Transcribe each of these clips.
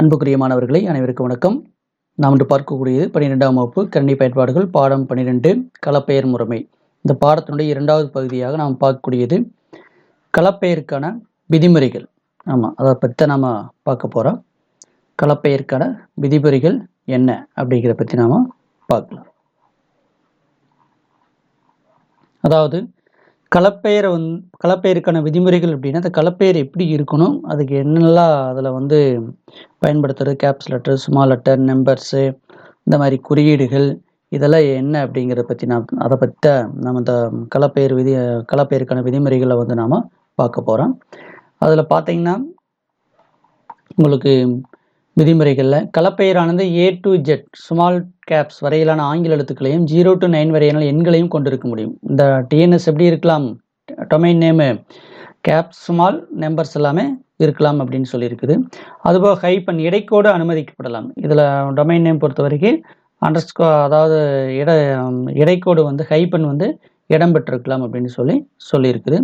அன்புக்குரிய மாணவர்களை அனைவருக்கும் வணக்கம். நாம் இன்று பார்க்கக்கூடியது பன்னிரெண்டாம் வகுப்பு கணினி பயன்பாடுகள் பாடம் பன்னிரெண்டு களப்பெயர் முறைமை. இந்த பாடத்தினுடைய இரண்டாவது பகுதியாக நாம் பார்க்கக்கூடியது களப்பெயருக்கான விதிமுறைகள். ஆமாம் அதை பற்றி நாம் பார்க்க போகிறோம் களப்பெயருக்கான விதிமுறைகள் என்ன அப்படிங்கிறத பற்றி நாம் பார்க்கலாம். அதாவது களப்பெயரை வந் களப்பெயருக்கான விதிமுறைகள் அப்படின்னா அந்த களப்பெயர் எப்படி இருக்கணும் அதுக்கு என்னெல்லாம் அதில் வந்து பயன்படுத்துறது caps letter small letter numbers இந்த மாதிரி குறியீடுகள் இதெல்லாம் என்ன அப்படிங்கிறத பற்றி நாம் அதை பற்றி நம்ம இந்த களப்பெயர் விதி களப்பெயருக்கான விதிமுறைகளை வந்து நாம் பார்க்க போகிறோம் அதில் பார்த்தீங்கன்னா உங்களுக்கு விதிமுறைகளில் கலப்பெயரானது A to Z small caps வரையிலான ஆங்கில எழுத்துக்களையும் ஜீரோ டு நைன் வரையிலான எண்களையும் கொண்டிருக்க முடியும். இந்த டிஎன்எஸ் எப்படி இருக்கலாம்? Domain name caps small numbers எல்லாமே இருக்கலாம் அப்படின்னு சொல்லியிருக்குது. அதுபோக ஹைப்பன் இடைக்கோடு அனுமதிக்கப்படலாம். இதில் டொமைன் நேம் பொறுத்த வரைக்கும் அண்டர்ஸ்கோ அதாவது இட இடைக்கோடு வந்து ஹைப்பன் வந்து இடம் பெற்றிருக்கலாம் அப்படின்னு சொல்லி சொல்லியிருக்குது.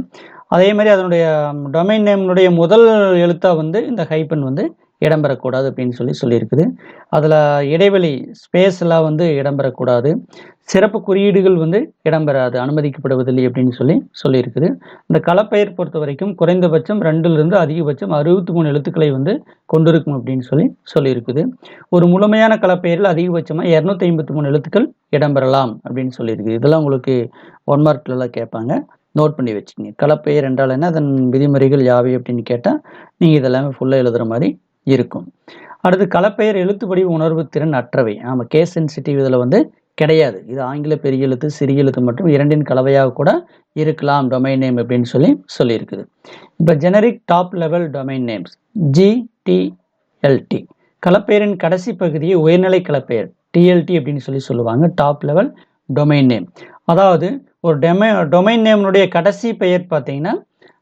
அதே மாதிரி அதனுடைய டொமைன் நேம்னுடைய முதல் எழுத்தாக வந்து இந்த ஹைப்பன் வந்து இடம்பெறக்கூடாது அப்படின்னு சொல்லி சொல்லியிருக்குது. அதில் இடைவெளி ஸ்பேஸ் எல்லாம் வந்து இடம்பெறக்கூடாது. சிறப்பு குறியீடுகள் வந்து இடம்பெறாது அனுமதிக்கப்படுவதில்லை அப்படின்னு சொல்லி சொல்லியிருக்குது. இந்த கலப்பெயர் பொறுத்த வரைக்கும் குறைந்தபட்சம் ரெண்டுலேருந்து அதிகபட்சம் அறுபத்தி மூணு எழுத்துக்களை வந்து கொண்டிருக்கும் அப்படின்னு சொல்லி சொல்லியிருக்குது. ஒரு முழுமையான கலப்பெயரில் அதிகபட்சமாக இரநூத்தி ஐம்பத்தி மூணு எழுத்துக்கள் இடம்பெறலாம் அப்படின்னு சொல்லியிருக்குது. இதெல்லாம் உங்களுக்கு ஒன் மார்க்லலாம் கேட்பாங்க. நோட் பண்ணி வச்சுக்கோங்க. கலப்பெயர் என்றால் என்ன? அதன் விதிமுறைகள் யாவை அப்படின்னு கேட்டால் நீங்கள் இதெல்லாமே ஃபுல்லாக எழுதுகிற மாதிரி இருக்கும். அடுத்து களப்பெயர் எழுத்துப்படி உணர்வு திறன் அற்றவை. ஆமாம் கேஸ் சென்சிட்டிவ் இதில் வந்து கிடையாது. இது ஆங்கில பெரிய எழுத்து சிறிய எழுத்து மற்றும் இரண்டின் கலவையாக கூட இருக்கலாம் டொமைன் நேம் அப்படின்னு சொல்லி சொல்லியிருக்குது. இப்போ generic top level domain names GTLD களப்பெயரின் கடைசி பகுதியை உயர்நிலை களப்பெயர் டிஎல்டி அப்படின்னு சொல்லி சொல்லுவாங்க டாப் லெவல் டொமைன் நேம் அதாவது ஒரு டொமை டொமைன் நேம்னுடைய கடைசி பெயர் பார்த்தீங்கன்னா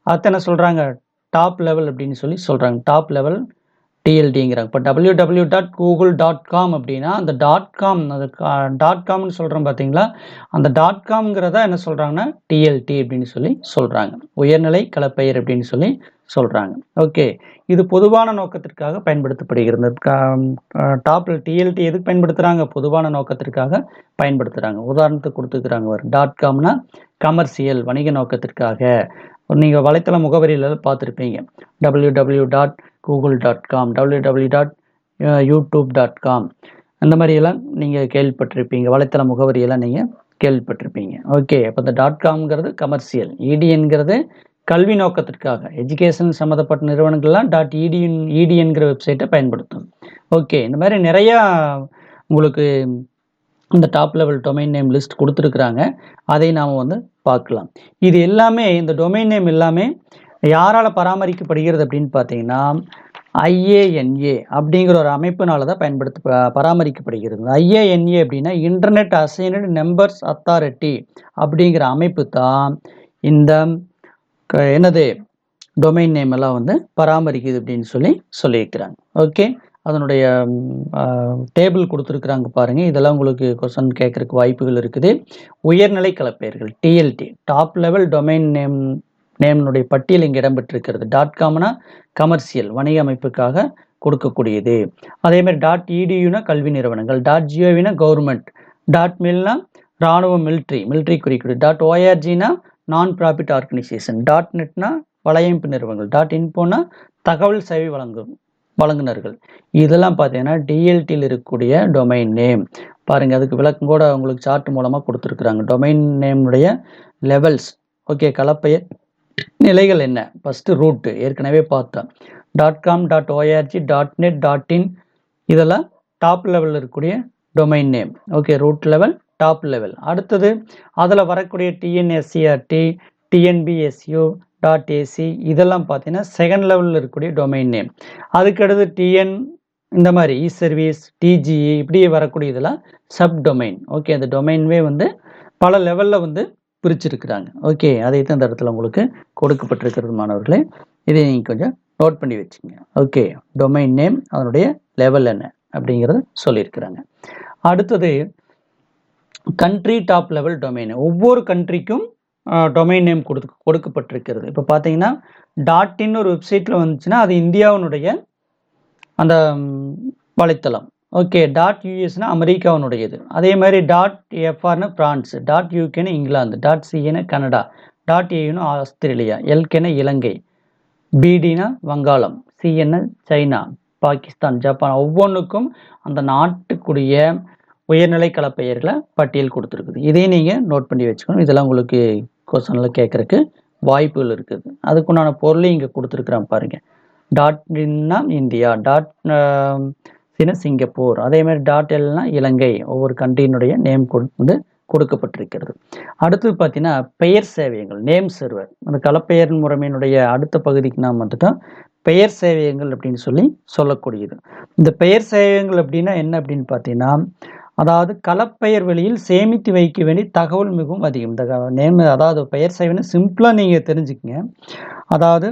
அத்தனை சொல்கிறாங்க டாப் லெவல் அப்படின்னு சொல்லி சொல்கிறாங்க டாப் லெவல் டிஎல்டிங்கிறாங்க இப்போ W W dot Google dot com அப்படின்னா அந்த டாட் காம் அது டாட் காம்னு சொல்கிறோம் பார்த்தீங்களா அந்த டாட் காம்ங்கிறத என்ன சொல்கிறாங்கன்னா டிஎல்டி அப்படின்னு சொல்லி சொல்கிறாங்க உயர்நிலை கலப்பெயர் அப்படின்னு சொல்லி சொல்கிறாங்க ஓகே இது பொதுவான நோக்கத்திற்காக பயன்படுத்தப்படுகிறது. டாப்பில் டிஎல்டி எதுக்கு பயன்படுத்துகிறாங்க பொதுவான நோக்கத்திற்காக பயன்படுத்துகிறாங்க உதாரணத்துக்கு கொடுத்துக்கிறாங்க ஒரு டாட் காம்னா கமர்சியல் வணிக நோக்கத்திற்காக. நீங்கள் வலைத்தள முகவரியில் பார்த்துருப்பீங்க. W W dot Google dot com W W dot YouTube dot com அந்த மாதிரியெல்லாம் நீங்கள் கேள்விப்பட்டிருப்பீங்க. வலைத்தள முகவரியெல்லாம் நீங்கள் கேள்விப்பட்டிருப்பீங்க. ஓகே அப்போ இந்த டாட் காம்ங்கிறது கமர்சியல் இடிஎன்கிறது கல்வி நோக்கத்திற்காக. எஜுகேஷன் சம்மந்தப்பட்ட நிறுவனங்கள்லாம் டாட் இடியின் இடிஎன்கிற வெப்சைட்டை பயன்படுத்தும். ஓகே இந்த மாதிரி நிறையா உங்களுக்கு இந்த top level domain name list கொடுத்துருக்குறாங்க. அதை நாம் வந்து பார்க்கலாம். இது எல்லாமே இந்த டொமைன் நேம் எல்லாமே யாரால் பராமரிக்கப்படுகிறது அப்படின்னு பார்த்தீங்கன்னா ஐஏஎன்ஏ அப்படிங்கிற ஒரு அமைப்பினால தான் பயன்படுத்த பராமரிக்கப்படுகிறது. ஐஏஎன்ஏ அப்படின்னா இன்டர்நெட் அசைனட் நம்பர்ஸ் அத்தாரிட்டி அப்படிங்கிற அமைப்பு தான் இந்த என்னது டொமைன் நேம் எல்லாம் வந்து பராமரிக்குது அப்படின்னு சொல்லி சொல்லியிருக்கிறாங்க. ஓகே அதனுடைய டேபிள் கொடுத்துருக்குறாங்க பாருங்கள் இதெல்லாம் உங்களுக்கு கொஸ்டின் கேட்குறக்கு வாய்ப்புகள் இருக்குது. உயர்நிலை கலப்பெயர்கள் TLD top level domain name நேம்னுடைய பட்டியல் இங்கே இடம்பெற்றிருக்கிறது. டாட் காம்னா கமர்சியல் வணிக அமைப்புக்காக கொடுக்கக்கூடியது. அதேமாதிரி டாட் இடியூனா கல்வி நிறுவனங்கள் டாட் ஜியோவினா கவர்மெண்ட் டாட் மில்னா இராணுவ மிலிட்ரி மிலிட்ரி குறிக்கீடு டாட் ஓஆர்ஜினா நான் ப்ராஃபிட் ஆர்கனைசேஷன் டாட் நெட்னா வலையமைப்பு நிறுவனங்கள் டாட் இன்போனா தகவல் சேவை வழங்கும் வழங்குனர்கள். இதெல்லாம் பார்த்தீங்கன்னா டிஎல்டியில் இருக்கக்கூடிய டொமைன் நேம் பாருங்கள் அதுக்கு விளக்கம் கூட உங்களுக்கு சார்ட் மூலமாக கொடுத்துருக்குறாங்க. டொமைன் நேமுடைய லெவல்ஸ் ஓகே கலப்பெயர் நிலைகள் என்ன? ஃபஸ்ட்டு ரூட்டு ஏற்கனவே பார்த்தோம். Dot com dot ORG dot net dot in இதெல்லாம் டாப் லெவலில் இருக்கக்கூடிய domain name okay root level top level அடுத்தது அதில் வரக்கூடிய டிஎன்எஸ்சிஆர்டி டிஎன்பிஎஸ்யூ டாட் ஏசி இதெல்லாம் பார்த்தீங்கன்னா செகண்ட் லெவலில் இருக்கக்கூடிய டொமைன் நேம் அதுக்கடுத்து டிஎன் இந்த மாதிரி இ சர்வீஸ் டிஜிஇ இப்படி வரக்கூடிய இதெல்லாம் சப் டொமைன் ஓகே அந்த டொமைன்வே வந்து பல லெவலில் வந்து பிரிச்சிருக்கிறாங்க. ஓகே அதை தான் இந்த இடத்துல உங்களுக்கு கொடுக்கப்பட்டிருக்கிறது மாணவர்களே. இதை நீங்கள் கொஞ்சம் நோட் பண்ணி வச்சுங்க. ஓகே டொமைன் நேம் அதனுடைய லெவல் என்ன அப்படிங்கிறத சொல்லியிருக்கிறாங்க. அடுத்தது கண்ட்ரி டாப் லெவல் டொமைன் ஒவ்வொரு கண்ட்ரிக்கும் டொமைன் நேம் கொடுத்து கொடுக்கப்பட்டிருக்கிறது. இப்போ பார்த்தீங்கன்னா டாட் இன் ஒரு வெப்சைட்டில் வந்துச்சுன்னா அது இந்தியாவினுடைய அந்த வலைத்தளம். ஓகே டாட் யூஎஸ்னா அமெரிக்காவினுடையது. அதே மாதிரி டாட் எஃப்ஆர்னு பிரான்ஸ் டாட் யூகேன்னு இங்கிலாந்து டாட் சிஏன்னு கனடா டாட் ஏயுன்னு ஆஸ்திரேலியா எல்கேன்னு இலங்கை பிடினா வங்காளம் சிஎன்னு சைனா பாகிஸ்தான் ஜப்பான் ஒவ்வொன்றுக்கும் அந்த நாட்டுக்குரிய உயர்நிலை கலப்பெயர்களை பட்டியல் கொடுத்துருக்குது. இதையும் நீங்கள் நோட் பண்ணி வச்சுக்கணும். இதெல்லாம் உங்களுக்கு கொஸ்டனில் கேட்குறக்கு வாய்ப்புகள் இருக்குது. அதுக்குண்டான பொருளையும் இங்கே கொடுத்துருக்குறான் பாருங்கள் டாட் இன்னா இந்தியா. டாட் சின்ன சிங்கப்பூர். அதே மாதிரி டாட் எல்னா இலங்கை. ஒவ்வொரு கண்ட்ரியினுடைய நேம் வந்து கொடுக்கப்பட்டிருக்கிறது. அடுத்தது பார்த்தீங்கன்னா பெயர் சேவையங்கள் நேம் சர்வர் அந்த கலப்பெயர் முறைமையினுடைய அடுத்த பகுதிக்கு நாம் வந்துட்டோம் பெயர் சேவையங்கள் அப்படின்னு சொல்லி சொல்லக்கூடியது. இந்த பெயர் சேவையங்கள் அப்படின்னா என்ன அப்படின்னு பார்த்தீங்கன்னா அதாவது கலப்பெயர் வெளியில் சேமித்து வைக்க வேண்டிய தகவல் மிகவும் அதிகம். இந்த நேம் அதாவது பெயர் சேவைன்னு சிம்பிளாக நீங்கள் தெரிஞ்சுக்கங்க. அதாவது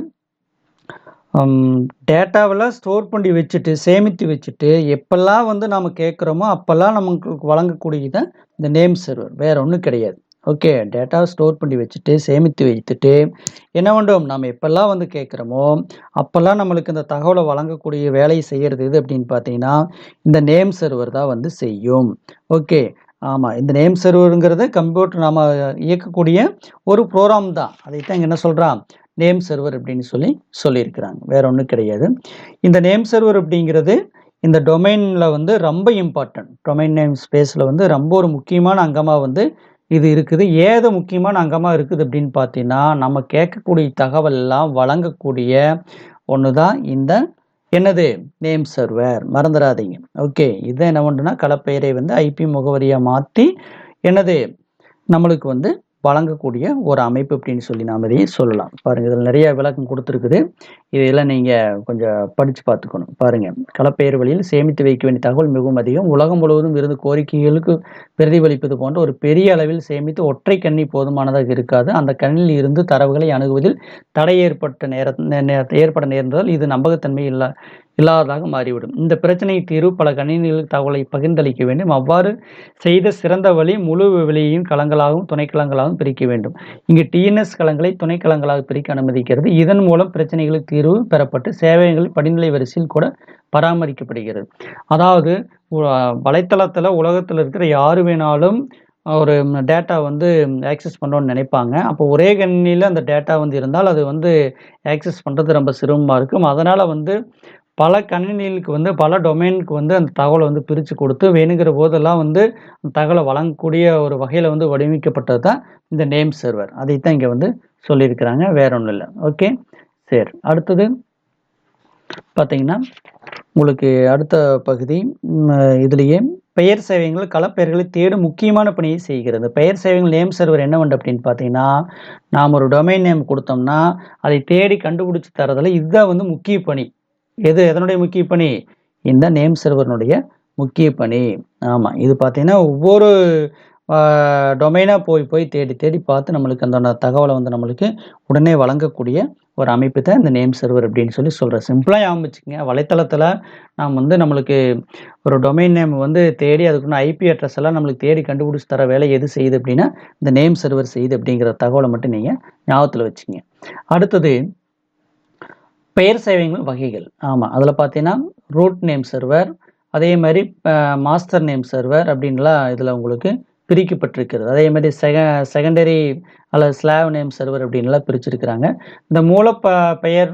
டேட்டாவில் ஸ்டோர் பண்ணி வச்சுட்டு சேமித்து வச்சுட்டு எப்பெல்லாம் வந்து நாம் கேட்குறோமோ அப்போல்லாம் நமக்கு வழங்கக்கூடியது இந்த நேம் சர்வர் வேறு ஒன்றும் கிடையாது. ஓகே டேட்டாவை ஸ்டோர் பண்ணி வச்சுட்டு சேமித்து வைத்துட்டு என்ன பண்ணுறோம் நம்ம எப்பெல்லாம் வந்து கேட்குறோமோ அப்போல்லாம் நம்மளுக்கு இந்த தகவலை வழங்கக்கூடிய வேலையை செய்கிறது எது அப்படின்னு பார்த்தீங்கன்னா இந்த நேம் சர்வர் தான் வந்து செய்யும். ஓகே ஆமாம் இந்த நேம் சர்வருங்கிறது கம்ப்யூட்டர் நாம் இயக்கக்கூடிய ஒரு ப்ரோக்ராம் தான். அதைத்தான் இங்கே என்ன சொல்கிறான் நேம் சர்வர் அப்படின்னு சொல்லி சொல்லியிருக்கிறாங்க. வேற ஒன்றும் கிடையாது. இந்த நேம் சர்வர் அப்படிங்கிறது இந்த டொமைனில் வந்து ரொம்ப இம்பார்ட்டன்ட் டொமைன் நேம் ஸ்பேஸில் வந்து ரொம்ப ஒரு முக்கியமான அங்கமாக வந்து இது இருக்குது. ஏது முக்கியமான அங்கமாக இருக்குது அப்படின்னு பார்த்தீங்கன்னா நம்ம கேட்கக்கூடிய தகவல் எல்லாம் வழங்கக்கூடிய ஒன்று தான் இந்த என்னது? நேம் சர்வர் மறந்துடாதீங்க. ஓகே. இதை என்ன பண்ணுன்னா கலப்பெயரை வந்து ஐபி முகவரியாக மாற்றி என்னது? நம்மளுக்கு வந்து வழங்கக்கூடிய ஒரு அமைப்பு அப்படின்னு சொல்லி நாம் இதையும் சொல்லலாம். பாருங்க இதில் நிறைய விளக்கம் கொடுத்துருக்குது. இதெல்லாம் நீங்கள் கொஞ்சம் படித்து பார்த்துக்கணும். பாருங்க களப்பெயர் வழியில் சேமித்து வைக்க வேண்டிய தகவல் மிகவும் அதிகம். உலகம் முழுவதும் இருந்து கோரிக்கைகளுக்கு பிரதிபலிப்பது போன்ற ஒரு பெரிய அளவில் சேமித்து ஒற்றை கண்ணி போதுமானதாக இருக்காது. அந்த கண்ணில் இருந்து தரவுகளை அணுகுவதில் தடை ஏற்பட்ட நேர ஏற்பட நேர்ந்ததால் இது நம்பகத்தன்மை இல்லை இல்லாததாக மாறிவிடும். இந்த பிரச்சனை தீர்வு பல கணினிகளுக்கு தகவலை பகிர்ந்தளிக்க வேண்டும். அவ்வாறு செய்த சிறந்த வழி முழு வெளியையும் களங்களாகவும் துணைக்களங்களாகவும் பிரிக்க வேண்டும். இங்கு டிஎன்எஸ் களங்களை துணைக்களங்களாக பிரிக்க அனுமதிக்கிறது. இதன் மூலம் பிரச்சனைகளுக்கு தீர்வு பெறப்பட்டு சேவைகள் படிநிலை வரிசையில் கூட பராமரிக்கப்படுகிறது. அதாவது வலைத்தளத்தில் உலகத்தில் இருக்கிற யார் வேணாலும் ஒரு டேட்டா வந்து ஆக்சஸ் பண்ணணும்னு நினைப்பாங்க. அப்போ ஒரே கணினியில் அந்த டேட்டா வந்து இருந்தால் அது வந்து ஆக்சஸ் பண்ணுறது ரொம்ப சிரமமாக இருக்கும். அதனால் வந்து பல கணினிகளுக்கு வந்து பல டொமைனுக்கு வந்து அந்த தகவலை வந்து பிரித்து கொடுத்து வேணுங்கிற போதெல்லாம் வந்து அந்த தகவலை வழங்கக்கூடிய ஒரு வகையில் வந்து வடிவமைக்கப்பட்டது தான் இந்த நேம் சர்வர் அதை தான் இங்கே வந்து சொல்லியிருக்கிறாங்க. வேற ஒன்றும் இல்லை. ஓகே சரி. அடுத்தது பார்த்தீங்கன்னா உங்களுக்கு அடுத்த பகுதி இதுலேயே பெயர் சேவைகள் களப்பெயர்களை தேடும் முக்கியமான பணியை செய்கிறது. பெயர் சேவைகள் நேம் சர்வர் என்ன பண்ணுது அப்படின்னு பார்த்தீங்கன்னா நாம் ஒரு டொமைன் நேம் கொடுத்தோம்னா அதை தேடி கண்டுபிடிச்சி தரதில் இதுதான் வந்து முக்கிய பணி. எது எதனுடைய முக்கிய பணி? இந்த நேம் சர்வர்னுடைய முக்கிய பணி. ஆமாம் இது பார்த்தீங்கன்னா ஒவ்வொரு டொமைனாக போய் போய் தேடி தேடி பார்த்து நம்மளுக்கு அந்த தகவலை வந்து நம்மளுக்கு உடனே வழங்கக்கூடிய ஒரு அமைப்பு தான் இந்த நேம் சர்வர் அப்படின்னு சொல்லி சொல்கிறேன் சிம்பிளாக ஞாபகம் வச்சுக்கோங்க. வலைத்தளத்தில் நாம் வந்து நம்மளுக்கு ஒரு டொமைன் நேம் வந்து தேடி அதுக்குன்னு ஐபி அட்ரஸ் எல்லாம் நம்மளுக்கு தேடி கண்டுபிடிச்சி தர வேலை எது செய்யுது அப்படின்னா இந்த நேம் சர்வர் செய்யுது அப்படிங்கிற தகவலை மட்டும் நீங்கள் ஞாபகத்தில் வச்சுக்கோங்க. அடுத்தது பெயர் சேவைகள் வகைகள். ஆமாம் அதில் பார்த்தீங்கன்னா ரூட் நேம் சர்வர் அதே மாதிரி மாஸ்டர் நேம் சர்வர் அப்படின்லாம் இதில் உங்களுக்கு பிரிக்கப்பட்டிருக்கிறது. அதே மாதிரி செக செகண்டரி அல்லது ஸ்லாவ் நேம் சர்வர் அப்படின்லாம் பிரிச்சிருக்கிறாங்க. இந்த மூல ப பெயர்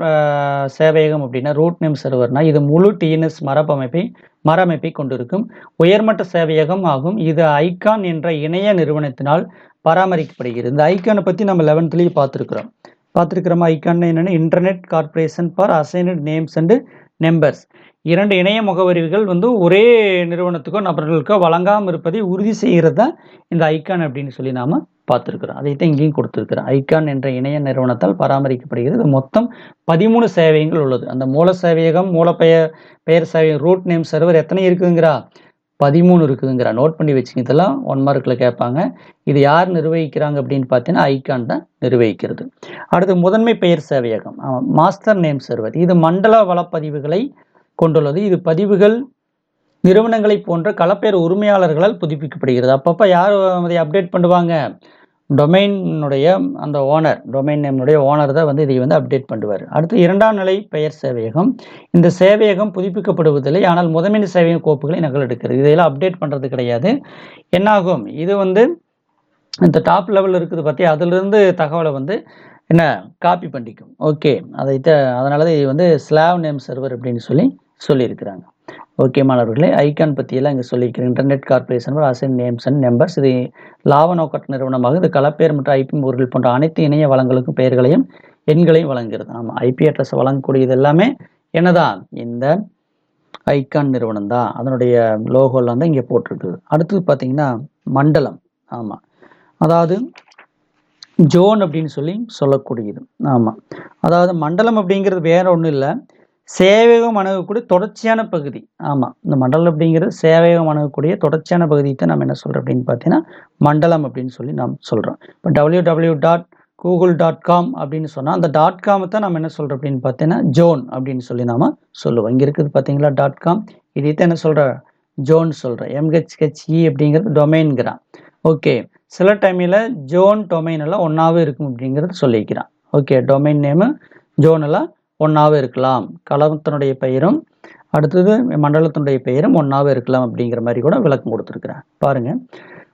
சேவையகம் அப்படின்னா ரூட் நேம் சர்வர்னா இது முழு டிஎன்எஸ் மரபமைப்பை மரமைப்பை கொண்டிருக்கும். உயர்மட்ட சேவையகம் ஆகும். இது ஐகான் என்ற இணைய நிறுவனத்தினால் பராமரிக்கப்படுகிறது. இந்த ஐகானை பற்றி நம்ம லெவன்த்லேயே பார்த்துருக்குறோம். பார்த்துருக்கிறோமா? ஐக்கான் என்னென்னா? Internet corporation for assigned names and numbers இரண்டு இணைய முகவரிகள் வந்து ஒரே நிறுவனத்துக்கோ நபர்களுக்கோ வழங்காமல் இருப்பதை உறுதி செய்கிறது தான் இந்த ஐக்கான் அப்படின்னு சொல்லி நாம் பார்த்துருக்குறோம். அதை தான் இங்கேயும் கொடுத்துருக்குறோம் ஐக்கான் என்ற இணைய நிறுவனத்தால் பராமரிக்கப்படுகிறது. மொத்தம் பதிமூணு சேவையங்கள் உள்ளது. அந்த மூல சேவையகம் மூல பெயர் பெயர் சேவை ரூட் நேம் சர்வர் எத்தனை இருக்குதுங்கிறா பதிமூணு இருக்குதுங்கிற நோட் பண்ணி வச்சுங்க இதெல்லாம் ஒன் மார்க்கில் கேட்பாங்க. இது யார் நிர்வகிக்கிறாங்க அப்படின்னு பார்த்தீங்கன்னா ஐகான் தான் நிர்வகிக்கிறது. அடுத்து முதன்மை பெயர் சேவையகம். மாஸ்டர் நேம் சர்வர் இது மண்டல வளப்பதிவுகளை கொண்டுள்ளது. இது பதிவுகள் நிறுவனங்களை போன்ற களப்பெயர் உரிமையாளர்களால் புதுப்பிக்கப்படுகிறது. அப்பப்போ யார் அதை அப்டேட் பண்ணுவாங்க? டொமைனுடைய அந்த ஓனர் டொமைன் நேம்னுடைய ஓனர் தான் வந்து இதை வந்து அப்டேட் பண்ணுவார். அடுத்து இரண்டாம் நிலை பெயர் சேவையகம். இந்த சேவையகம் புதுப்பிக்கப்படுவதில்லை ஆனால் முதன்மை சேவையக கோப்புகளை நகலெடுக்கிறது இதையெல்லாம் அப்டேட் பண்ணுறது கிடையாது. என்னாகும்? இது வந்து இந்த டாப் லெவலில் இருக்குது பார்த்தியா அதிலிருந்து தகவலை வந்து என்ன காப்பி பண்ணிக்கும். ஓகே அதை அதனால தான் இது வந்து ஸ்லாவ் நேம் சர்வர் அப்படின்னு சொல்லி சொல்லியிருக்கிறாங்க. ஓகே மாணவர்களே ஐகான் பற்றியெல்லாம் இங்கே சொல்லியிருக்கிறேன். Internet corporation assign names and numbers இது லாப நோக்கற்ற நிறுவனமாக இது கலப்பெயர் மற்றும் ஐபி முகவர்கள் போன்ற அனைத்து இணைய வளங்களுக்கும் பெயர்களையும் எண்களையும் வழங்குகிறது. ஆமாம் ஐபி அட்ரஸ் வழங்கக்கூடியது எல்லாமே என்னதான்? இந்த ஐகான் நிறுவனம் தான். அதனுடைய லோகோலாம் தான் இங்கே போட்டிருக்குது. அடுத்தது பார்த்தீங்கன்னா மண்டலம். ஆமாம் அதாவது ஜோன் அப்படின்னு சொல்லி சொல்லக்கூடியது. ஆமாம் அதாவது மண்டலம் அப்படிங்கிறது வேற ஒன்றும் இல்லை. சேவையகம் அணுகக்கூடிய தொடர்ச்சியான பகுதி. ஆமாம் இந்த மண்டலம் அப்படிங்கிறது சேவையகம் அணுகக்கூடிய தொடர்ச்சியான பகுதியை தான் நம்ம என்ன சொல்கிறோம் அப்படின்னு பார்த்தீங்கன்னா மண்டலம் அப்படின்னு சொல்லி நாம் சொல்கிறோம் இப்போ W W dot Google dot com அப்படின்னு சொன்னால் அந்த டாட் காமை தான் நம்ம என்ன சொல்கிறோம் அப்படின்னு பார்த்தீங்கன்னா ஜோன் அப்படின்னு சொல்லி நாம் சொல்லுவோம். இங்கே இருக்குது பார்த்தீங்களா டாட் காம் இதை தான் என்ன சொல்கிற ஜோன் சொல்கிறேன் எம்ஹெச்ஹெச்இ அப்படிங்கிறது டொமைன்கிறான் ஓகே சில டைமில் ஜோன் டொமைன் எல்லாம் ஒன்றாவே இருக்கும் அப்படிங்கிறது சொல்லிக்கிறான். ஓகே டொமைன் நேமு ஜோன் எல்லாம் ஒன்றாவே இருக்கலாம். களத்தினுடைய பெயரும் அடுத்தது மண்டலத்தினுடைய பெயரும் ஒன்றாவே இருக்கலாம் அப்படிங்கிற மாதிரி கூட விளக்கம் கொடுத்துருக்குறேன் பாருங்கள்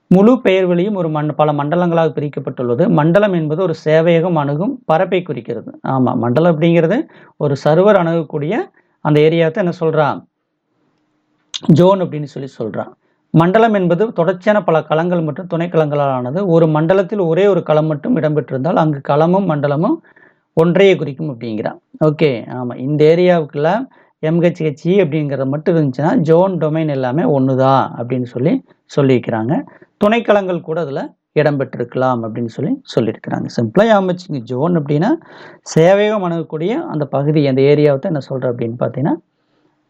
முழு பெயர் ஒரு மண் பல மண்டலங்களாக பிரிக்கப்பட்டுள்ளது. மண்டலம் என்பது ஒரு சேவையகம் அணுகும் பரப்பை குறிக்கிறது. ஆமாம் மண்டலம் அப்படிங்கிறது ஒரு சர்வர் அணுகக்கூடிய அந்த ஏரியாவை என்ன சொல்கிறான் ஜோன் அப்படின்னு சொல்லி சொல்கிறான் மண்டலம் என்பது தொடர்ச்சியான பல களங்கள் மற்றும் துணை ஆனது ஒரு மண்டலத்தில் ஒரே ஒரு களம் மட்டும் இடம்பெற்றிருந்தால் அங்கு களமும் மண்டலமும் ஒன்றையே குறிக்கும் அப்படிங்கிறான். ஓகே ஆமாம் இந்த ஏரியாவுக்குள்ள எம்ஹெச்ஹெச்இ அப்படிங்கிறது மட்டும் இருந்துச்சுன்னா ஜோன் டொமைன் எல்லாமே ஒன்று தான் அப்படின்னு சொல்லி சொல்லியிருக்கிறாங்க. துணைக்களங்கள் கூட அதில் இடம்பெற்றிருக்கலாம் அப்படின்னு சொல்லி சொல்லியிருக்கிறாங்க. சிம்பிளாக அமைச்சிங்க ஜோன் அப்படின்னா சேவையகம் அணுகக்கூடிய அந்த பகுதி அந்த ஏரியாவை தான் என்ன சொல்கிறேன் அப்படின்னு பார்த்தீங்கன்னா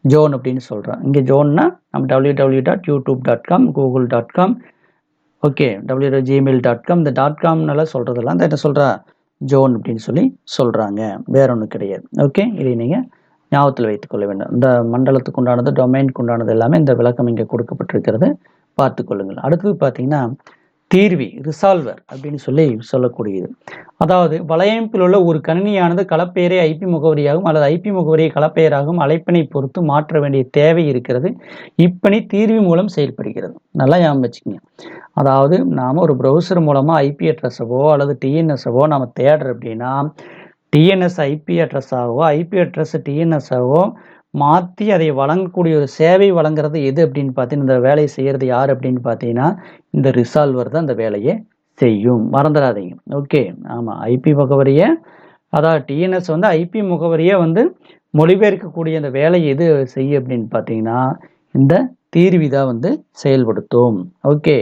ஜோன் அப்படின்னு சொல்கிறோம் இங்கே ஜோன்னா நம்ம W W dot YouTube dot com Google dot com okay W Gmail dot com இந்த டாட் காம்னால சொல்கிறதெல்லாம் இந்த என்ன சொல்கிறா ஜோன் அப்படின்னு சொல்லி சொல்கிறாங்க வேற ஒன்றும் கிடையாது. ஓகே இதை நீங்கள் ஞாபகத்தில் வைத்துக்கொள்ள வேண்டும். இந்த மண்டலத்துக்கு உண்டானது டொமைனுக்கு உண்டானது எல்லாமே இந்த விளக்கம் இங்கே கொடுக்கப்பட்டிருக்கிறது. பார்த்து கொள்ளுங்கள். அடுத்தது பார்த்தீங்கன்னா தீர்வி ரிசால்வர் அப்படின்னு சொல்லி சொல்லக்கூடியது. அதாவது வலையமைப்பில் உள்ள ஒரு கணினியானது களப்பெயரை ஐபி முகவரியாகவும் அல்லது ஐபி முகவரியை கலப்பெயராகவும் அழைப்பினை பொறுத்து மாற்ற வேண்டிய தேவை இருக்கிறது. இப்பணி தீர்வி மூலம் செயல்படுகிறது. நல்லா ஞாபகம் வச்சுக்கோங்க. அதாவது நாம் ஒரு ப்ரௌசர் மூலமாக ஐபி அட்ரஸவோ அல்லது டிஎன்எஸ்ஸவோ நம்ம தேடுறோம் அப்படின்னா டிஎன்எஸ் ஐபி அட்ரஸாகவோ ஐபி அட்ரஸ் டிஎன்எஸ்ஸாகவோ மாற்றி அதை வழங்கக்கூடிய ஒரு சேவை வழங்குறது எது அப்படின்னு பார்த்தீங்கன்னா இந்த வேலையை செய்கிறது யார் அப்படின்னு பார்த்தீங்கன்னா இந்த ரிசால்வர் தான் இந்த வேலையை செய்யும். மறந்துடாதீங்க. ஓகே. ஆமாம் ஐபி முகவரியை அதாவது டிஎன்எஸ் வந்து ஐபி முகவரியை வந்து மொழிபெயர்க்கக்கூடிய அந்த வேலை எது செய்யும் அப்படின்னு பார்த்தீங்கன்னா இந்த தீர்வி தான் வந்து செயல்படுத்தும். ஓகே.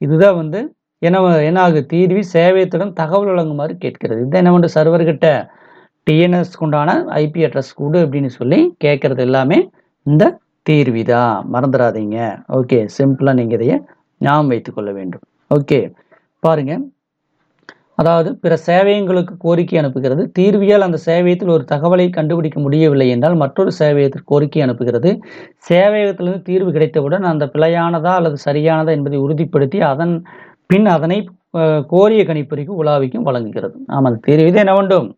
இதுதான் வந்து என்ன என்ன ஆகுது? தீர்வி சேவையத்துடன் தகவல் வழங்குமாறு கேட்கிறது. இதுதான் என்ன பண்ணுறது சர்வர்கிட்ட டிஎன்எஸ்க்கு உண்டான ஐபி அட்ரஸ் கொடு அப்படின்னு சொல்லி கேட்குறது எல்லாமே இந்த தீர்வி தான் மறந்துடாதீங்க ஓகே சிம்பிளாக நீங்கள் இதையே ஞாபகம் வைத்துக்கொள்ள வேண்டும். ஓகே பாருங்க. அதாவது பிற சேவையங்களுக்கு கோரிக்கை அனுப்புகிறது. தீர்வியால் அந்த சேவையத்தில் ஒரு தகவலை கண்டுபிடிக்க முடியவில்லை என்றால் மற்றொரு சேவையத்திற்கு கோரிக்கை அனுப்புகிறது. சேவையகத்திலிருந்து தீர்வு கிடைத்தவுடன் அந்த பிழையானதா அல்லது சரியானதா என்பதை உறுதிப்படுத்தி அதன் பின் அதனை கோரிய கணிப்பொறிக்கு உலாவிக்கும் வழங்குகிறது. ஆமாம் தீர்வு இது என்ன வேண்டும்?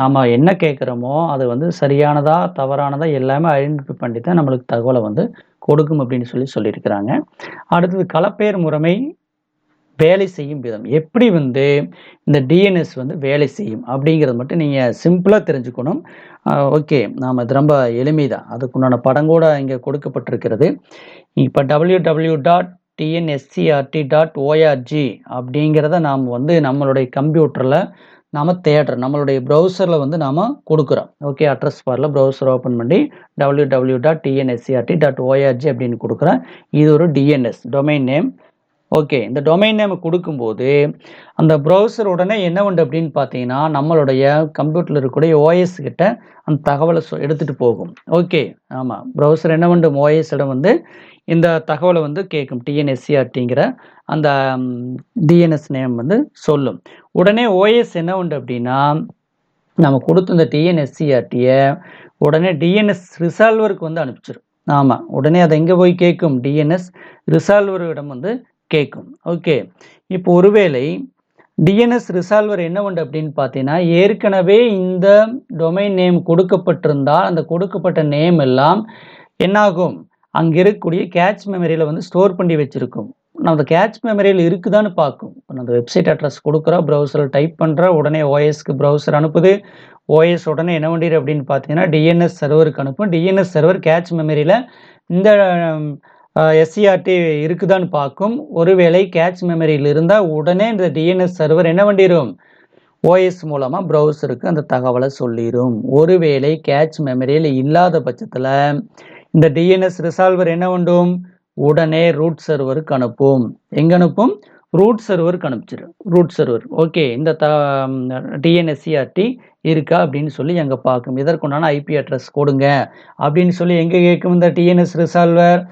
நாம் என்ன கேட்குறோமோ அது வந்து சரியானதா தவறானதா எல்லாமே ஐடென்டிஃபை பண்ணி தான் நம்மளுக்கு தகவலை வந்து கொடுக்கும் அப்படின்னு சொல்லி சொல்லியிருக்கிறாங்க. அடுத்தது கலப்பெயர் முறைமை வேலை செய்யும் விதம். எப்படி வந்து இந்த டிஎன்எஸ் வந்து வேலை செய்யும் அப்படிங்கிறது மட்டும் நீங்கள் சிம்பிளாக தெரிஞ்சுக்கணும். ஓகே நாம் இது ரொம்ப எளிமைதான். அதுக்குண்டான படம் கூட இங்கே கொடுக்கப்பட்டிருக்கிறது. இப்போ W W dot DNSCRT dot ORG அப்படிங்கிறத நாம் வந்து நம்மளுடைய கம்ப்யூட்டரில் நாம் தேடுறோம். நம்மளுடைய ப்ரௌசரில் வந்து நாம் கொடுக்குறோம். ஓகே அட்ரஸ் பாரில் ப்ரௌசர் ஓப்பன் பண்ணி W W dot DNSCRT dot ORG அப்படின்னு கொடுக்குறேன். இது ஒரு டிஎன்எஸ் டொமைன் நேம் ஓகே இந்த டொமைன் நேம் கொடுக்கும்போது அந்த ப்ரௌசர் உடனே என்ன உண்டு அப்படின்னு பார்த்தீங்கன்னா நம்மளுடைய கம்ப்யூட்டரில் இருக்கக்கூடிய ஓஎஸ் கிட்ட அந்த தகவலை எடுத்துகிட்டு போகும். ஓகே ஆமாம் ப்ரௌசர் என்ன உண்டு? ஓஎஸிடம் வந்து இந்த தகவலை வந்து கேட்கும் டிஎன்எஸ்சிஆர்டிங்கிற அந்த டிஎன்எஸ் நேம் வந்து சொல்லும். உடனே ஓஎஸ் என்ன உண்டு அப்படின்னா நம்ம கொடுத்த இந்த டிஎன்எஸ்சிஆர்டியை உடனே டிஎன்எஸ் ரிசால்வருக்கு வந்து அனுப்பிச்சிடும் ஆமாம் உடனே அதை எங்கே போய் கேட்கும் டிஎன்எஸ் ரிசால்வரிடம் வந்து கேட்கும் ஓகே. இப்போ ஒருவேளை டிஎன்எஸ் ரிசால்வர் என்ன உண்டு அப்படின்னு பார்த்தீங்கன்னா ஏற்கனவே இந்த டொமைன் நேம் கொடுக்கப்பட்டிருந்தால் அந்த கொடுக்கப்பட்ட நேம் எல்லாம் என்னாகும்? அங்கே இருக்கக்கூடிய கேட்ச் மெமரியில் வந்து ஸ்டோர் பண்ணி வச்சுருக்கும். நம்ம அந்த கேட்ச் மெமரியில் இருக்குதான்னு பார்க்கும். இப்போ அந்த வெப்சைட் அட்ரஸ் கொடுக்குறோம் ப்ரௌசரில் டைப் பண்ணுற உடனே ஓஎஸ்க்கு ப்ரௌசர் அனுப்புது. ஓஎஸ் உடனே என்ன பண்ணிடு அப்படின்னு பார்த்தீங்கன்னா டிஎன்எஸ் சர்வருக்கு அனுப்பும். டிஎன்எஸ் சர்வர் கேட்ச் மெமரியில் இந்த எஸ்சிஆர்டி இருக்குதான்னு பார்க்கும். ஒருவேளை கேட்ச் மெமரியில் இருந்தால் உடனே இந்த டிஎன்எஸ் சர்வர் என்ன பண்ணிடும் ஓஎஸ் மூலமாக ப்ரௌசருக்கு அந்த தகவலை சொல்லிடும் ஒருவேளை கேட்ச் மெமரியில் இல்லாத பட்சத்தில் இந்த டிஎன்எஸ் ரிசால்வர் என்ன வேண்டும் உடனே ரூட் சர்வருக்கு அனுப்பும். எங்கே அனுப்பும்? ரூட் சர்வருக்கு அனுப்பிச்சிடும் ரூட் சர்வர். ஓகே இந்த த டிஎன்எஸ்சிஆர்டி இருக்கா அப்படின்னு சொல்லி எங்கே பார்க்கும். இதற்குண்டான ஐபி அட்ரஸ் கொடுங்க அப்படின்னு சொல்லி எங்கே கேட்கும் இந்த டிஎன்எஸ் ரிசால்வர்?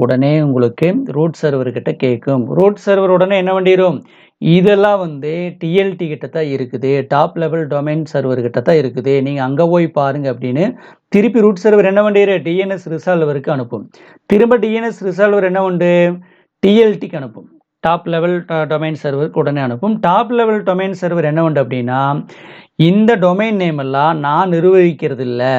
உடனே உங்களுக்கு ரூட் சர்வர்கிட்ட கேட்கும். ரூட் சர்வர் உடனே என்ன பண்ணிடும் இதெல்லாம் வந்து டிஎல்டி கிட்ட தான் இருக்குது. டாப் லெவல் டொமைன் சர்வர் கிட்ட தான் இருக்குது. நீங்கள் அங்கே போய் பாருங்கள் அப்படின்னு திருப்பி ரூட் சர்வர் என்ன பண்ணிடு டிஎன்எஸ் ரிசால்வருக்கு அனுப்பும். திரும்ப டிஎன்எஸ் ரிசால்வர் என்ன உண்டு? டிஎல்டிக்கு அனுப்பும். டாப் லெவல் டொமைன் சர்வருக்கு உடனே அனுப்பும். டாப் லெவல் டொமைன் சர்வர் என்ன உண்டு அப்படின்னா இந்த டொமைன் நேம் எல்லாம் நான் நிர்வகிக்கிறது இல்லை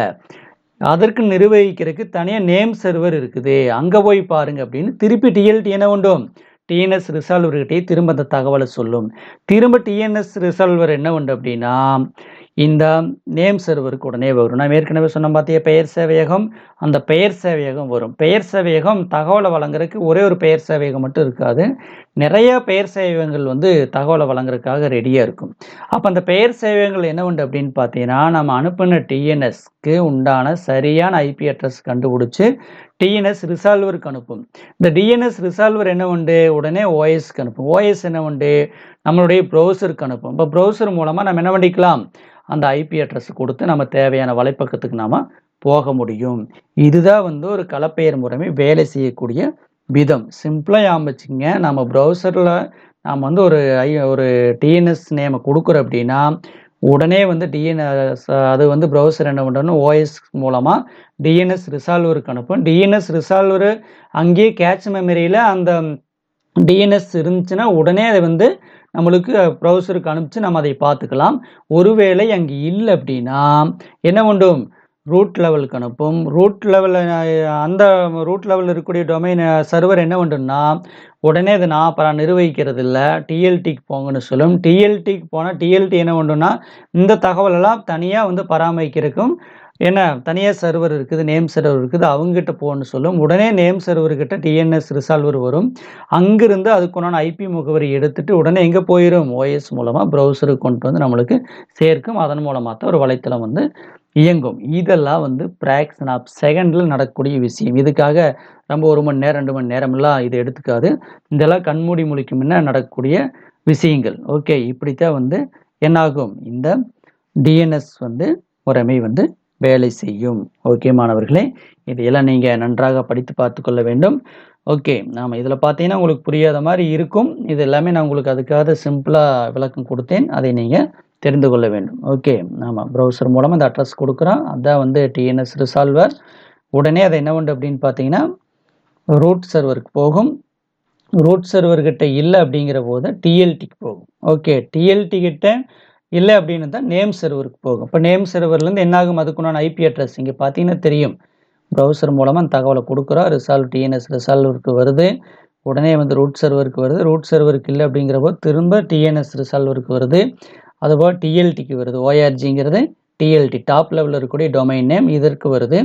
அதற்கு நிர்வகிக்கிறதுக்கு தனியாக நேம் சர்வர் இருக்குது. அங்கே போய் பாருங்க அப்படின்னு திருப்பி டிஎல்டி என்ன உண்டும். டிஎன்எஸ் ரிசால்வர்கிட்டே திரும்ப அந்த தகவலை சொல்லும். திரும்ப டிஎன்எஸ் ரிசால்வர் என்ன உண்டு அப்படின்னா இந்த நேம் சர்வருக்கு உடனே வரும். நான் ஏற்கனவே சொன்ன பார்த்திய பெயர் சேவையகம்? அந்த பெயர் சேவையகம் வரும். பெயர் சேவையகம் தகவலை வழங்குறதுக்கு ஒரே ஒரு பெயர் சேவையகம் மட்டும் இருக்காது. நிறைய பெயர் சேவையகங்கள் வந்து தகவலை வழங்குறதுக்காக ரெடியாக இருக்கும். அப்போ அந்த பெயர் சேவையகங்கள் என்ன உண்டு அப்படின்னு பார்த்தீங்கன்னா நம்ம அனுப்பின டிஎன்எஸ்க்கு உண்டான சரியான ஐபி அட்ரஸ் கண்டுபிடிச்சி டிஎன்எஸ் ரிசால்வருக்கு அனுப்பும். இந்த டிஎன்எஸ் ரிசால்வர் என்ன உண்டு? உடனே ஓஎஸ்க்கு அனுப்பும். ஓஎஸ் என்ன உண்டு? நம்மளுடைய ப்ரௌசருக்கு அனுப்பும். இப்போ ப்ரௌசர் மூலமாக நம்ம என்ன பண்ணிக்கலாம்? அந்த ஐபி அட்ரஸ் கொடுத்து நம்ம தேவையான வலைப்பக்கத்துக்கு நாம் போக முடியும். இதுதான் வந்து ஒரு கலப்பெயர் முறைமை வேலை செய்யக்கூடிய விதம். சிம்பிளாக ஆரம்பிச்சிங்க நம்ம ப்ரௌசரில் நாம் வந்து ஒரு ஐ ஒரு டிஎன்எஸ் நேமை கொடுக்குறோம் அப்படின்னா உடனே வந்து டிஎன்எஸ் அது வந்து ப்ரௌசர் என்ன பண்ணுறோன்னு ஓஎஸ் மூலமாக டிஎன்எஸ் ரிசால்வருக்கு அனுப்பும். டிஎன்எஸ் ரிசால்வர் அங்கேயே கேட்ச் மெமரியில் அந்த டிஎன்எஸ் இருந்துச்சுன்னா உடனே அதை வந்து நம்மளுக்கு ப்ரௌசருக்கு அனுப்பிச்சு நம்ம அதை பார்த்துக்கலாம். ஒருவேளை அங்கே இல்லை அப்படின்னா என்ன பண்ணும் ரூட் லெவலுக்கு அனுப்பும். ரூட் லெவலில் அந்த ரூட் லெவலில் இருக்கக்கூடிய டொமைன் சர்வர் என்ன பண்ணுன்னா உடனே இது நான் அப்புறம் நிர்வகிக்கிறது இல்லை டிஎல்டிக்கு போங்கன்னு சொல்லும். டிஎல்டிக்கு போனால் டிஎல்டி என்ன பண்ணுன்னா இந்த தகவலெல்லாம் தனியாக வந்து பராமரிக்கிறதுக்கும் ஏன்னா தனியாக சர்வர் இருக்குது நேம் சர்வர் இருக்குது அவங்ககிட்ட போகணும்னு சொல்லும். உடனே நேம் சர்வர்கிட்ட டிஎன்எஸ் ரிசால்வர் வரும். அங்கிருந்து அதுக்குண்டான ஐபி முகவரி எடுத்துட்டு உடனே எங்கே போயிடும் ஓஎஸ் மூலமாக ப்ரௌசருக்கு கொண்டு வந்து நம்மளுக்கு சேர்க்கும். அதன் மூலமாக தான் ஒரு வலைத்தளம் வந்து இயங்கும். இதெல்லாம் வந்து ப்ராக்ஷன் ஆஃப் செகண்டில் நடக்கக்கூடிய விஷயம். இதுக்காக ரொம்ப ஒரு மணி நேரம் ரெண்டு மணி நேரமெல்லாம் இது எடுத்துக்காது. இதெல்லாம் கண்மூடி முழிக்கும் முன்ன நடக்கக்கூடிய விஷயங்கள். ஓகே இப்படித்தான் வந்து என்னாகும்? இந்த டிஎன்எஸ் வந்து முறைமை வந்து வேலை செய்யும். ஓகே மாணவர்களே இதையெல்லாம் நீங்கள் நன்றாக படித்து பார்த்து கொள்ள வேண்டும். ஓகே நாம் இதில் பார்த்தீங்கன்னா உங்களுக்கு புரியாத மாதிரி இருக்கும். இது எல்லாமே நான் உங்களுக்கு அதுக்காக சிம்பிளாக விளக்கம் கொடுத்தேன். அதை நீங்கள் தெரிந்து கொள்ள வேண்டும். ஓகே ஆமாம் ப்ரௌசர் மூலமாக அந்த அட்ரஸ் கொடுக்குறோம். அதான் வந்து டிஎன்எஸ் ரிசால்வர் உடனே அதை என்ன உண்டு அப்படின்னு பார்த்தீங்கன்னா ரூட் சர்வருக்கு போகும். ரூட் சர்வர்கிட்ட இல்லை அப்படிங்கிற போது டிஎல்டிக்கு போகும். ஓகே டிஎல்டி கிட்ட இல்லை அப்படின்னு தான் நேம் சர்வருக்கு போகும். இப்போ நேம் சர்வர்லேருந்து என்னாகும்? அதுக்குண்டான ஐபி அட்ரஸ் இங்கே பார்த்தீங்கன்னா தெரியும். ப்ரௌசர் மூலமாக அந்த தகவலை கொடுக்குறோம். ரிசால்வ் டிஎன்எஸ் ரிசால்வருக்கு வருது. உடனே வந்து ரூட் சர்வருக்கு வருது. ரூட் சர்வருக்கு இல்லை அப்படிங்கிறப்போ திரும்ப டிஎன்எஸ் ரிசால்வருக்கு வருது. அதுபோல் டிஎல்டிக்கு வருது. ஓஆர்ஜிங்கிறது டிஎல்டி டாப் லெவலில் இருக்கக்கூடிய டொமைன் நேம் இதற்கு வருது.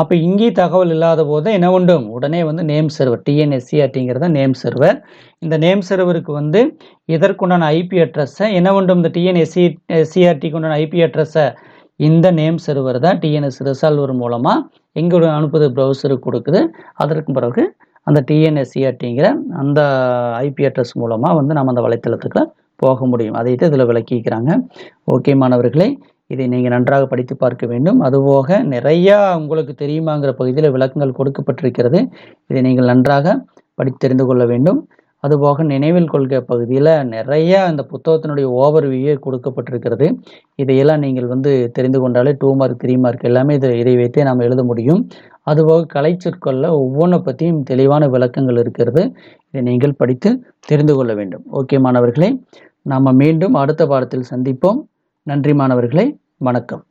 அப்போ இங்கே தகவல் இல்லாத போது என்ன உண்டும் உடனே வந்து நேம் சர்வர் டிஎன்எஸ்சிஆர்டிங்கிறத நேம் சர்வர் இந்த நேம் சர்வருக்கு வந்து இதற்குண்டான ஐபி அட்ரஸை என்ன உண்டும் இந்த டிஎன்எஸ்சி எஸ்சிஆர்டிக்கு உண்டான ஐபி அட்ரஸை இந்த நேம் சர்வர் தான் டிஎன்எஸ் ரிசால்வர் மூலமாக எங்கே அனுப்புது ப்ரௌசருக்கு கொடுக்குது. அதற்கு பிறகு அந்த டிஎன்எஸ்சிஆர்டிங்கிற அந்த ஐபி அட்ரஸ் மூலமாக வந்து நம்ம அந்த வலைத்தளத்துக்கு போக முடியும். அதை இதில் விளக்கிக்கிறாங்க. ஓகே மாணவர்களே இதை நீங்கள் நன்றாக படித்து பார்க்க வேண்டும். அதுபோக நிறையா உங்களுக்கு தெரியுமாங்கிற பகுதியில் விளக்கங்கள் கொடுக்கப்பட்டிருக்கிறது. இதை நீங்கள் நன்றாக படித்து தெரிந்து கொள்ள வேண்டும். அதுபோக நினைவில் கொள்கை பகுதியில் நிறையா அந்த புத்தகத்தினுடைய ஓவர்வியூவே கொடுக்கப்பட்டிருக்கிறது. இதையெல்லாம் நீங்கள் வந்து தெரிந்து கொண்டாலே டூ மார்க் த்ரீ மார்க் எல்லாமே இதை இதை வைத்தே நாம் எழுத முடியும். அதுபோக கலைச்சொற்களில் ஒவ்வொன்றை பற்றியும் தெளிவான விளக்கங்கள் இருக்கிறது. இதை நீங்கள் படித்து தெரிந்து கொள்ள வேண்டும். ஓகே மாணவர்களே நாம் மீண்டும் அடுத்த பாடத்தில் சந்திப்போம். நன்றி மாணவர்களே. வணக்கம்.